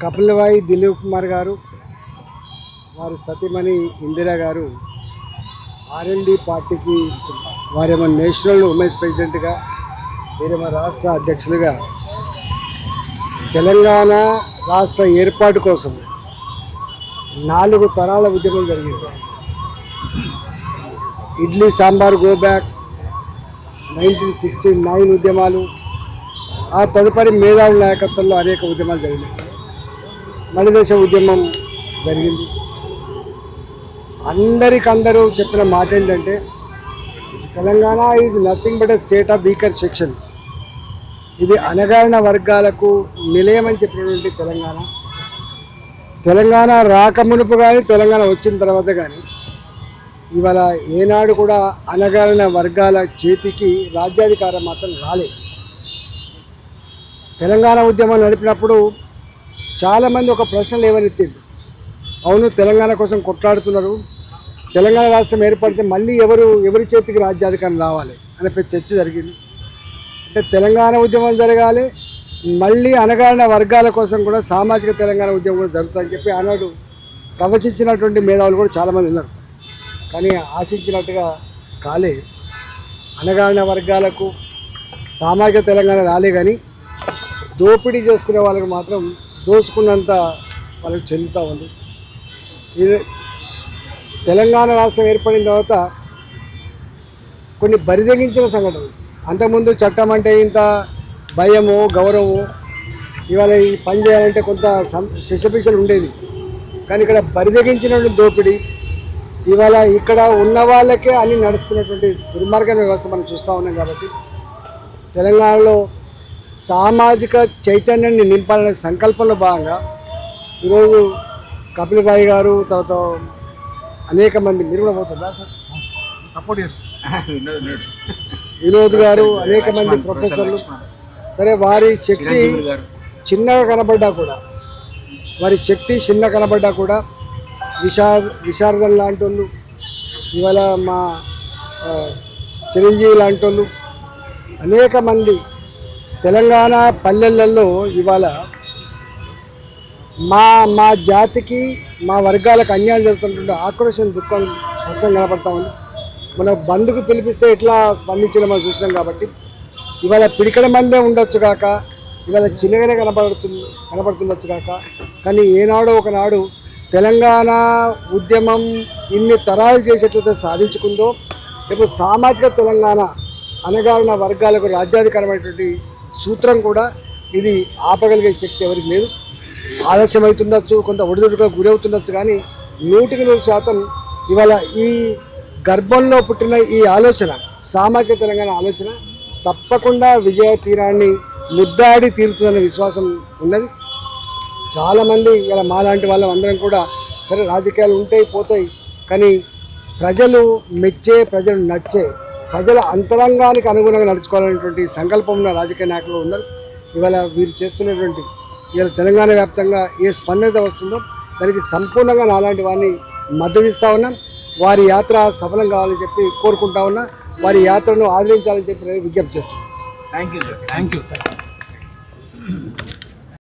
కపిల్వాయి దిలీప్ కుమార్ గారు వారి సతీమణి ఇందిరా గారు ఆర్ఎండి పార్టీకి వారేమో నేషనల్ ఉమెన్స్ ప్రెసిడెంట్గా వీరేమో రాష్ట్ర అధ్యక్షులుగా తెలంగాణ రాష్ట్ర ఏర్పాటు కోసం నాలుగు తరాల ఉద్యమం జరిగింది. Idli sambar go back nineteen sixty nine ఉద్యమాలు ఆ తదుపరి మేధావుల నాయకత్వంలో అనేక ఉద్యమాలు జరిగినాయి. మలిదశ ఉద్యమం జరిగింది. అందరికందరూ చెప్పిన మాట ఏంటంటే Telangana is nothing but a state of weaker sections ఇది అణగారిన వర్గాలకు నిలయమని చెప్పినటువంటి తెలంగాణ. తెలంగాణ రాకమునుపు కానీ తెలంగాణ వచ్చిన తర్వాత కానీ ఇవాళ ఏనాడు కూడా అణగారిన వర్గాల చేతికి రాజ్యాధికారం మాత్రం రాలేదు తెలంగాణ ఉద్యమం నడిపినప్పుడు చాలామంది ఒక ప్రశ్న లేవనెత్తింది. అవును తెలంగాణ కోసం కొట్లాడుతున్నారు. తెలంగాణ రాష్ట్రం ఏర్పడితే మళ్ళీ ఎవరు ఎవరి చేతికి రాజ్యాధికారం రావాలి అనే చర్చ జరిగింది. అంటే తెలంగాణ ఉద్యమం జరగాలి మళ్ళీ అనగారిన వర్గాల కోసం కూడా సామాజిక తెలంగాణ ఉద్యమం కూడా జరుగుతుందని చెప్పి ఆనాడు ప్రవచించినటువంటి మేధావులు కూడా చాలామంది ఉన్నారు. కానీ ఆశించినట్టుగా కాలే. అనగారిన వర్గాలకు సామాజిక తెలంగాణ రాలే కానీ దోపిడీ చేసుకునే వాళ్ళకి మాత్రం దోచుకున్నంత వాళ్ళకి చెందుతూ ఉంది. తెలంగాణ రాష్ట్రం ఏర్పడిన తర్వాత కొన్ని బరిదగించిన సంఘటనలు. అంతకుముందు చట్టం అంటే ఇంత భయము గౌరవము ఇవాళ ఈ పని చేయాలంటే కొంత సం శిశపిశలు ఉండేది. కానీ ఇక్కడ బరిదెగించినటువంటి దోపిడీ ఇవాళ ఇక్కడ ఉన్న వాళ్ళకే అన్ని నడుస్తున్నటువంటి దుర్మార్గ వ్యవస్థ మనం చూస్తూ ఉన్నాం కాబట్టి తెలంగాణలో సామాజిక చైతన్యాన్ని నింపాలనే సంకల్పంలో భాగంగా ఈరోజు కపిల్ భాయ్ గారు తర్వాత అనేక మంది మీరు కూడా పోతుందా సార్? సపోర్ట్ చేస్తాం వినోద్ గారు అనేక మంది ప్రొఫెసర్లు సరే వారి శక్తి చిన్నగా కనబడ్డా కూడా వారి శక్తి చిన్న కనబడ్డా కూడా విషా విశారదం లాంటి వాళ్ళు ఇవాళ మా చిరంజీవి లాంటి వాళ్ళు అనేక మంది తెలంగాణ పల్లెలలో ఇవాళ మా మా జాతికి మా వర్గాలకు అన్యాయం జరుగుతుంటుంటే ఆక్రోషం దుఃఖం స్పష్టంగా కనపడతా ఉంది. మన బంధుకు పిలిపిస్తే ఎట్లా స్పందించడం మనం చూసినాం కాబట్టి ఇవాళ పిడికడ మందే ఉండొచ్చు కాక ఇవాళ చిన్నగానే కనపడుతుంది కనపడుతుండొచ్చు కాక కానీ ఏనాడో ఒకనాడు తెలంగాణ ఉద్యమం ఇన్ని తరాలు చేసేట్లయితే సాధించుకుందో రేపు సామాజిక తెలంగాణ అనగారిన వర్గాలకు రాజ్యాధికారమైనటువంటి సూత్రం కూడా ఇది ఆపగలిగే శక్తి ఎవరికి లేదు. ఆలస్యం అవుతుండొచ్చు కొంత ఒడిదుడుగా గురవుతుండొచ్చు కానీ నూటికి నూరు శాతం ఇవాళ ఈ గర్భంలో పుట్టిన ఈ ఆలోచన సామాజిక తెలంగాణ ఆలోచన తప్పకుండా విజయ తీరాన్ని ముద్దాడి తీరుతుందనే విశ్వాసం ఉన్నది. చాలామంది ఇలా మాలాంటి వాళ్ళం అందరం కూడా సరే రాజకీయాలు ఉంటాయి పోతాయి కానీ ప్రజలు మెచ్చే ప్రజలు నచ్చే ప్రజల అంతరంగానికి అనుగుణంగా నడుచుకోవాలనేటువంటి సంకల్పం ఉన్న రాజకీయ నాయకులు ఉన్నారు. ఇవాళ వీరు చేస్తున్నటువంటి ఇలా తెలంగాణ వ్యాప్తంగా ఏ స్పందన వస్తుందో దానికి సంపూర్ణంగా నాలాంటి వారిని మద్దతిస్తూ ఉన్నా ఉన్నాం. వారి యాత్ర సఫలం కావాలని చెప్పి కోరుకుంటా ఉన్నా. వారి యాత్రను ఆదరించాలని చెప్పి విజ్ఞప్తి చేస్తున్నాం thank you sir thank you